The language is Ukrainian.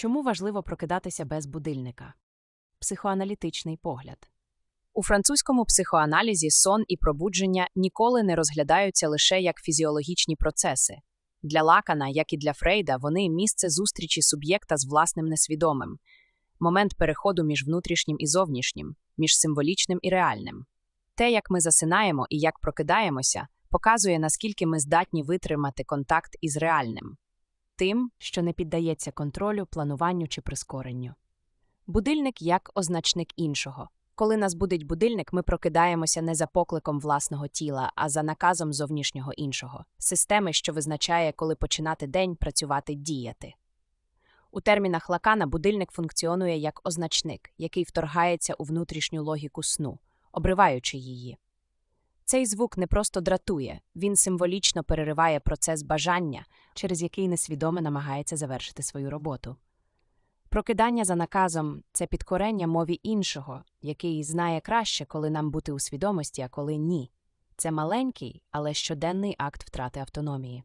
Чому важливо прокидатися без будильника? Психоаналітичний погляд. У французькому психоаналізі сон і пробудження ніколи не розглядаються лише як фізіологічні процеси. Для Лакана, як і для Фрейда, вони місце зустрічі суб'єкта з власним несвідомим, момент переходу між внутрішнім і зовнішнім, між символічним і реальним. Те, як ми засинаємо і як прокидаємося, показує, наскільки ми здатні витримати контакт із реальним. Тим, що не піддається контролю, плануванню чи прискоренню. Будильник як означник іншого. Коли нас будить будильник, ми прокидаємося не за покликом власного тіла, а за наказом зовнішнього іншого, системи, що визначає, коли починати день працювати діяти. У термінах Лакана будильник функціонує як означник, який вторгається у внутрішню логіку сну, обриваючи її. Цей звук не просто дратує, він символічно перериває процес бажання, через який несвідомо намагається завершити свою роботу. Прокидання за наказом це підкорення мові іншого, який знає краще, коли нам бути у свідомості, а коли ні. Це маленький, але щоденний акт втрати автономії.